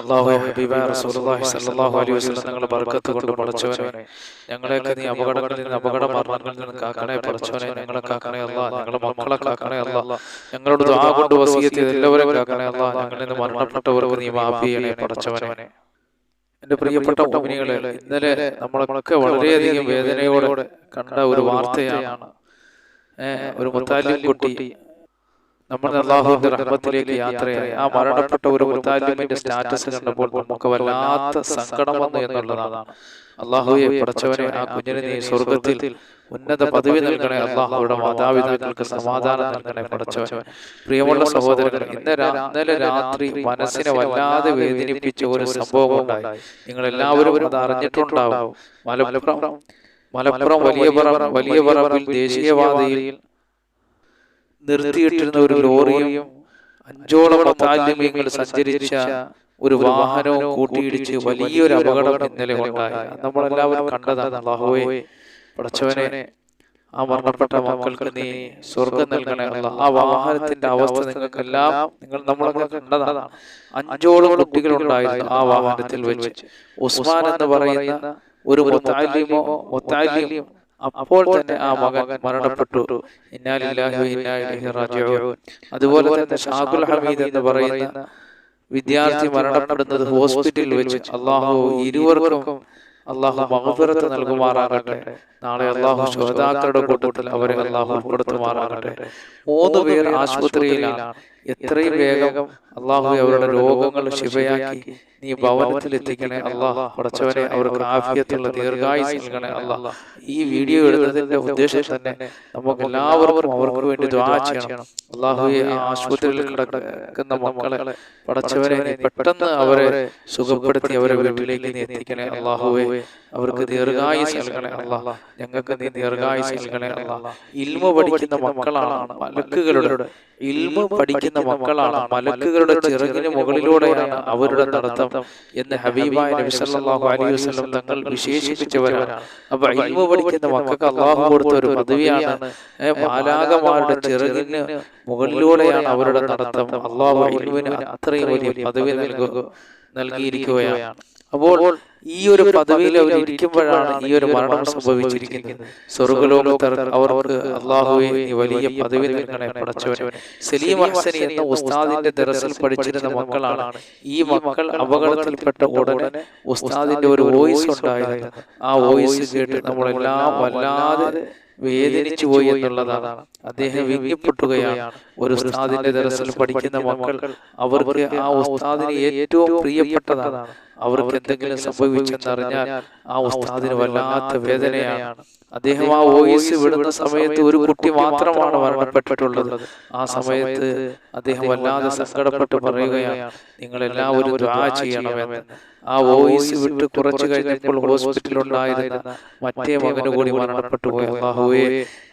അള്ളാഹു ഹബീബ റസൂലുള്ളാഹി സ്വല്ലല്ലാഹു അലൈഹി വസല്ലം തങ്ങളുടെ ബർക്കത്ത് കൊണ്ട് പടച്ചവനെ ഞങ്ങളെയൊക്കെ നീ അപകടങ്ങളിൽ നിന്ന് അപകട മരണങ്ങളിൽ നിന്ന് കാക്കണേ പടച്ചവനെ ഞങ്ങളെ കാക്കണേ അല്ല മക്കളെ കാക്കണേ അല്ല ഞങ്ങളുടെ ദുആ കൊണ്ട് വസിയത്ത് ചെയ്ത് എല്ലാവരെയും കാക്കണേ അല്ല ഞങ്ങളിൽ നിന്ന് മരണപ്പെട്ടവർക്ക് നീ മാഫി ചെയ്യണേ പടച്ചവനെ. എന്റെ പ്രിയപ്പെട്ട കമ്പനികളെ ഇന്നലെ നമ്മളൊക്കെ വളരെയധികം വേദനയോടെ കണ്ട ഒരു വാർത്തയാണ്. ഒരു മുത്താലിം കുട്ടി നമ്മുടെ അള്ളാഹുവിന്റെ റഹ്മത്തിലേക്ക് യാത്രയായി ആ മരണപ്പെട്ട ഒരു മുത്താലിമിന്റെ സ്റ്റാറ്റസ് കണ്ടപ്പോൾ നമുക്ക് വല്ലാത്ത സങ്കടം വന്നു എന്നുള്ളതാണ്. അള്ളാഹുയെ പടച്ചവനെ ആ കുഞ്ഞിനെ നീ സ്വർഗത്തിൽ ഉന്നത പദവി നൽകണേ അള്ളാഹുയുടെ മാതാപിതാക്കൾക്ക് സമാധാനം നൽകണേ പടച്ചവൻ പ്രിയമുള്ള സഹോദരങ്ങൾ ഇന്ന് ഇന്നലെ രാത്രി മനസ്സിനെ വല്ലാതെ വേദനിപ്പിച്ച ഒരു സംഭവം ഉണ്ടായി. നിങ്ങൾ എല്ലാവരും അത് അറിഞ്ഞിട്ടുണ്ടാവും. മലപ്പുറം മലപ്പുറം വലിയ പറ വലിയ പറമ്പിൽ ദേശീയപാതയിൽ നിർത്തിയിട്ടിരുന്ന ഒരു ലോറിയും അഞ്ചോളം താല്യമ്യങ്ങൾ സഞ്ചരിച്ച ഒരു വാഹനവും കൂട്ടിയിടിച്ച് വലിയൊരു അപകടം ഇന്നലെ ഉണ്ടായി. നമ്മളെല്ലാവരും കണ്ടതാണ്. അള്ളാഹുവേ പടച്ചവനെ ആ മരണപ്പെട്ട മക്കൾക്ക് നീ സ്വർഗം നൽകണേ. ആ വാഹനത്തിന്റെ അവസ്ഥ നിങ്ങൾക്കെല്ലാം നിങ്ങൾ നമ്മളൊക്കെ കണ്ടതാണ്. അഞ്ചോളം കുട്ടികൾ ഉണ്ടായിരുന്നു ആ വാഹനത്തിൽ വെച്ച്. ഉസ്മാൻ എന്ന് പറയുന്ന ഒരു മുത്താലിമോ മുത്താലിം അപ്പോൾ തന്നെ ആ മകൻ മരണപ്പെട്ടു. അതുപോലെ തന്നെ ഷാഖുൽ ഹമീദ് എന്ന് പറയുന്ന വിദ്യാർത്ഥി മരണപ്പെടുന്നത് ഹോസ്പിറ്റലിൽ വെച്ച് അള്ളാഹു ഇരുവർക്കും അള്ളാഹു മഹഫിറത്ത് നൽകുമാറാകട്ടെ. നാളെ അള്ളാഹു ശ്രോതാക്കളുടെ കൂട്ടത്തിൽ അവരെ അള്ളാഹു ഉൾപ്പെടുത്തുമാറാകട്ടെ. മൂന്ന് പേർ ആശുപത്രിയിലാണ്. എത്രയും വേഗം അള്ളാഹു അവരുടെ രോഗങ്ങൾ ശിവയാക്കി നീ ഭവനത്തിൽ എത്തിക്കണേ അള്ളാഹ് പടച്ചവനെ അവർക്ക് ആഫിയത്തുള്ള ദീർഘായുസ് നൽകണേ അള്ളാഹ് ഈ വീഡിയോ എടുത്തതിന്റെ ഉദ്ദേശം തന്നെ നമുക്ക് എല്ലാവർക്കും അവർക്ക് വേണ്ടി ദ്വാ ചെയ്യണം. അള്ളാഹുയെ ആശുപത്രിയിൽ കിടക്കുന്ന മക്കളെ പടച്ചവനെ പെട്ടെന്ന് അവരെ സുഖപ്പെടുത്തി അവരെ വീട്ടിലേക്ക് നീ എത്തിക്കണേ അള്ളാഹുവെ. അവർക്ക് ദീർഘായുസ് നൽകണേ അള്ളാഹ് ഞങ്ങൾക്ക് നീ ദീർഘായുസ് നൽകണേ അള്ളാഹ് ഇൽമ പഠിക്കുന്ന മക്കളാണ് മലക്കുകളുടെ. ഇൽമ പഠിക്കുന്ന മക്കളാണ് മലക്കുകളുടെ ചിറകിന് മുകളിലൂടെയാണ് അവരുടെ നടത്തം എന്ന് ഹബീബായ നബി സല്ലല്ലാഹു അലൈഹി വസല്ലം തങ്ങൾ വിശേഷിപ്പിച്ചവരാണ്. അപ്പൊ ഇൽമ പഠിക്കുന്ന മക്കൾക്ക് അള്ളാഹു കൊടുത്ത ഒരു പദവിയാണ്. മാലാകമാരുടെ ചിറകിന് മുകളിലൂടെയാണ് അവരുടെ നടത്തം. അള്ളാഹു ഇൽമിന് അത്രയും വലിയ പദവി നൽകുക നൽകിയിരിക്കുകയാണ്. അപ്പോൾ ഈ ഒരു പദവിയിൽ അവർ ഇരിക്കുമ്പോഴാണ് ഈ ഒരു മരണം സംഭവിച്ചിരിക്കുന്നത്. സ്വർഗലോകത്ത് അവർക്ക് അള്ളാഹുവെ വലിയ പദവി നൽകണേ പടച്ചവൻ സലീം ഹസനി എന്ന ഉസ്താദിന്റെ ദറസിൽ പഠിച്ചിരുന്ന മക്കളാണ്. ഈ മക്കൾ അപകടത്തിൽപ്പെട്ട ഉടനെ ഉസ്താദിന്റെ ഒരു വോയിസ് ഉണ്ടായിരുന്നു ആ വോയിസ് കേട്ട് നമ്മളെല്ലാം വല്ലാതെ വേദനിച്ചു പോയി എന്നുള്ളതാണ്. അദ്ദേഹം വിങ്ങിപ്പൊട്ടുകയാണ് ഒരു ഉസ്താദിന്റെ ദർശനം പഠിക്കുന്ന മക്കൾ അവർക്ക് ആ ഉസ്താദിന് ഏറ്റവും പ്രിയപ്പെട്ടതാണ്. അവർക്ക് എന്തെങ്കിലും സംഭവിച്ചെന്നറിഞ്ഞാൽ ആ ഉസ്താദിന് വല്ലാത്ത വേദനയാണ്. അദ്ദേഹം ആ വോയിസ് വിടുന്ന സമയത്ത് ഒരു കുട്ടി മാത്രമാണ് മരണപ്പെട്ടിട്ടുള്ളത്. ആ സമയത്ത് അദ്ദേഹം വല്ലാതെ സങ്കടപ്പെട്ട് പറയുകയാണ് നിങ്ങൾ എല്ലാവരും ചെയ്യണമെന്ന്. ആ വോയിസ് വിട്ട് കുറച്ചു കഴിഞ്ഞപ്പോൾ ഹോസ്പിറ്റലിൽ ഉണ്ടായിരുന്ന മറ്റേ മകന് കൂടി മരണപ്പെട്ടു പോയി. അള്ളാഹുവേ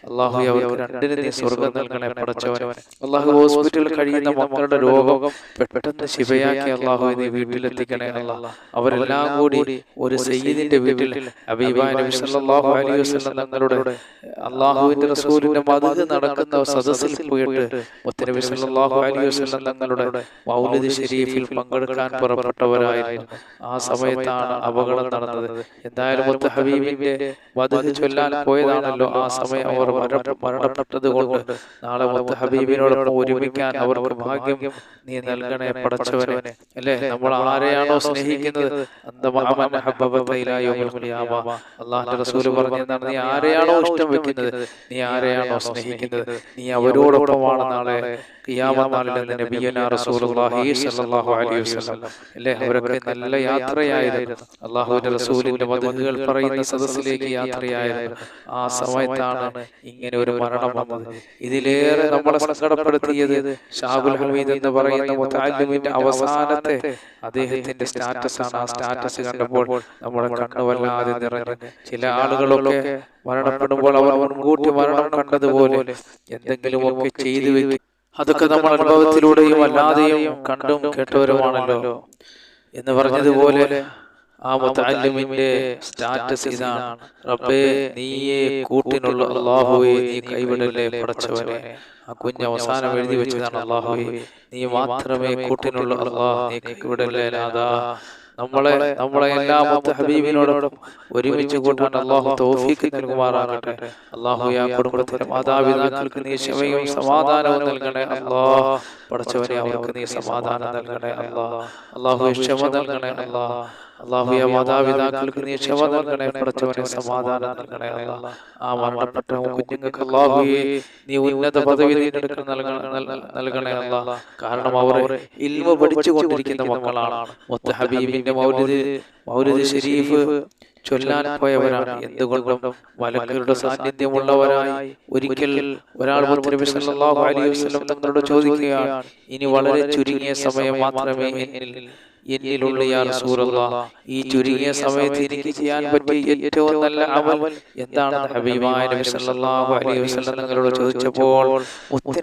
അള്ളാഹു അവർക്ക് രണ്ടിന് നീ സ്വർഗം നൽകണേ പടച്ചവനെ. അള്ളാഹു ഹോസ്പിറ്റലിൽ കഴിയുന്ന മക്കളുടെ രോഗം പെട്ടെന്ന് ശിവയാക്കി അള്ളാഹു നീ വീട്ടിലെത്തിക്കണേ അല്ലാഹ് അവരെല്ലാം കൂടി ഒരു സയ്യിദിന്റെ വീട്ടിൽ സല്ലല്ലാഹു അലൈഹി വസല്ലം തങ്ങളുടെ അള്ളാഹുവിന്റെ റസൂലിന്റെ മദത് നടക്കുന്ന സദസ്സിൽ പോയിട്ട് മുത്തനബി സല്ലല്ലാഹു അലൈഹി വസല്ലം തങ്ങളുടെ മൗലിദ് ഷരീഫിൽ പങ്കെടുക്കാൻ പുറപ്പെട്ടവരായിരുന്നു. ആ സമയത്താണ് അപകടം നടന്നത്. എന്തായാലും മുത്ത ഹബീബിന്റെ വധു ചൊല്ലാൻ പോയതാണല്ലോ ആ സമയം അവർ മരണപ്പെട്ടത് കൊണ്ട് നാളെ മുത്ത ഹബീബിനോടൊപ്പം ഒരുമിക്കാൻ അവർക്ക് ഭാഗ്യം നീ നൽകണേ പടച്ചവനെ അല്ലേ? നമ്മൾ ആരെയാണോ സ്നേഹിക്കുന്നത്? അള്ളാഹിന്റെ റസൂൽ പറഞ്ഞതാണ് നീ ആരെയാണോ ഇഷ്ടം വെക്കുന്നത്? നീ ആരെയാണോ സ്നേഹിക്കുന്നത്? നീ അവരോടൊപ്പമാണ് നാളെ അല്ലേ? അവരൊക്കെ നല്ല യാത്രയായിരുന്നു. അള്ളാഹുവിന്റെ റസൂലിന്റെ മതങ്ങൾ പറയുന്ന സദസ്സിലേക്ക് യാത്രയായിരുന്നു. ആ സമയത്താണ് ഇങ്ങനെ ഒരു മരണം വന്നത് ഇതിലേറെ നമ്മളെ സങ്കടപ്പെടുത്തിയത് ഷാബുൽ ഹമീദ് എന്ന് പറയുന്ന മുത്താലിമിന്റെ അവസാനത്തെ അദ്ദേഹത്തിന്റെ സ്റ്റാറ്റസ് ആണ്. ആ സ്റ്റാറ്റസ് കണ്ടപ്പോൾ നമ്മളെ കണ്ണുവല്ലാതെ നിറഞ്ഞു ചില ആളുകളൊക്കെ മരണപ്പെടുമ്പോൾ അവർ മുൻകൂട്ടി മരണം കണ്ടതുപോലെ എന്തെങ്കിലും ഒക്കെ ചെയ്തു വെക്കും. അതൊക്കെ നമ്മൾ അനുഭവത്തിലൂടെയും അല്ലാതെയും കണ്ടും കേട്ടവരുമാണല്ലോ. എന്ന് പറഞ്ഞതുപോലെ ആ മുത്തല്ലിമിന്റെ സ്റ്റാറ്റസ് ഇതാണ്. റബ്ബേ നീയെ കൂട്ടിനുള്ള അള്ളാഹുവെ നീ കൈവിടല്ലേ പടച്ചവനെ? ആ കുഞ്ഞ് അവസാനം എഴുതി വെച്ചതാണ് അള്ളാഹുവെ. നീ മാത്രമേ കൂട്ടിനുള്ള അള്ളാഹ് നീ കൈവിടല്ലേ രാധാ നമ്മളെ നമ്മളെ എല്ലാ ഹബീബിനോടൊപ്പം ഒരുമിച്ച് കൂട്ടാൻ അള്ളാഹു തൗഫീഖ് നൽകുമാറാകട്ടെ. അള്ളാഹു ആ കുടുംബത്തിലെ മാതാപിതാക്കൾക്ക് നീ ക്ഷമയും സമാധാനവും നൽകണേ അള്ളാഹ്. പടച്ചവനെ അവർക്ക് നീ സമാധാനം നൽകണേ അള്ളാഹ്. അള്ളാഹു. ക്ഷമ നൽകണേ അള്ളാഹ്. നീ ഉന്നത പദവി നൽകണേ കാരണം അവർ ഇൽമ പഠിച്ചുകൊണ്ടിരിക്കുന്ന മക്കളാണ്. ഹബീബിന്റെ മൗലിദ് മൗലിദ് ചൊല്ലാൻ പോയവരാണ്. എന്തുകൊണ്ടും മലക്കളുടെ സാന്നിധ്യമുള്ളവരായി ഒരിക്കൽ ഒരാൾ തങ്ങളോട് ചോദിക്കുകയാണ് ഇനി വളരെ ചുരുങ്ങിയ സമയം മാത്രമേ എന്നിലുള്ള യാ റസൂലുള്ള ഈ ചുരുങ്ങിയ സമയത്ത് എനിക്ക് ചെയ്യാൻ പറ്റിയ ഏറ്റവും നല്ല അമൽ എന്താണ് ഹബീബായ നബി സല്ലല്ലാഹു അലൈഹി വസല്ലം തങ്ങളോട് ചോദിച്ചപ്പോൾ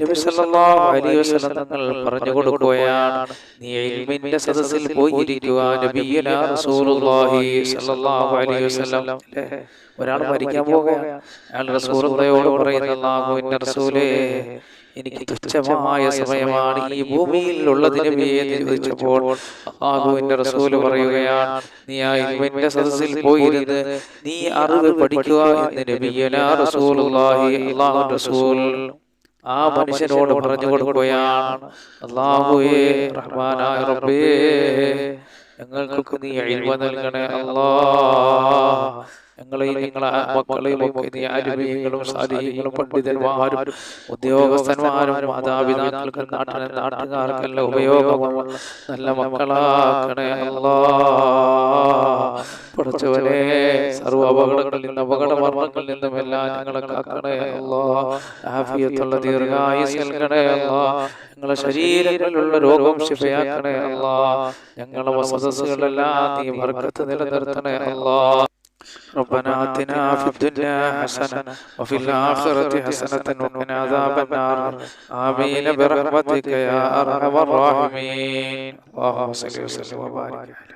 നബി സല്ലല്ലാഹു അലൈഹി വസല്ലം തങ്ങൾ പറഞ്ഞു കൊടുക്കുകയാണ്. നീ ഇൽമിന്റെ സദസ്സിൽ പോയി ഇരിക്കുക നബിയനാ റസൂലുള്ളാഹി സല്ലല്ലാഹു അലൈഹി വസല്ലം. ഒരാൾ മരിക്കാൻ പോകുകയാണ് അയാൾ റസൂലുള്ളയോട് പറയുന്ന അല്ലാഹുവിന്റെ റസൂലേ എനിക്ക് തുച്ഛമായ സമയമാണ് ഈ ഭൂമിയിൽ ഉള്ളതിന് ചോദിച്ചപ്പോൾ അള്ളാഹുവിന്റെ റസൂൽ പറയുകയാണ് നീ ആ ഇൽമിന്റെ സദസ്സിൽ പോയിരുന്ന് നീ അറിവ് പഠിക്കുക എന്ന് നബിയനാ റസൂലുള്ളാഹി അല്ലാഹു റസൂൽ ആ മനുഷ്യനോട് പറഞ്ഞു കൊടുക്കുകയാണ് അള്ളാഹുവേ റഹ്മാനായ റബ്ബേ ഞങ്ങൾക്ക് നീ അഴിമ നൽകണേ അല്ലാഹ് ഞങ്ങളെയും ഞങ്ങളെ മക്കളെയും ഒക്കെ നീ സാരികളും പണ്ഡിതന്മാരും ഉദ്യോഗസ്ഥന്മാരും മാതാപിതാക്കൾക്ക് നാട്ടിലെ നാട്ടുകാർക്കെല്ലാം ഉപയോഗമുള്ള നല്ല മക്കളാക്കണേ അല്ലാ. പഠിച്ചവനെ സർവ അപകടങ്ങളിൽ നിന്നും അപകട മരണങ്ങളിൽ നിന്നും എല്ലാം ഞങ്ങളെ കാക്കണേ അല്ലാ. ആഫിയത്തുള്ള ദീർഘായുസ് നൽകണേ അല്ലാ. ഞങ്ങളെ ശരീരങ്ങളിലുള്ള രോഗം ശിഫയാക്കണേ അല്ലാ. ഞങ്ങളെ വസതസ്സുകളെല്ലാം നീ നിലനിർത്തണേ അല്ലാ. ربنا آتنا في الدنيا حسنة وفي الآخرة حسنة وقنا عذاب النار. آمين برحمتك يا أرحم الراحمين. اللهم صل وسلم وبارك عليه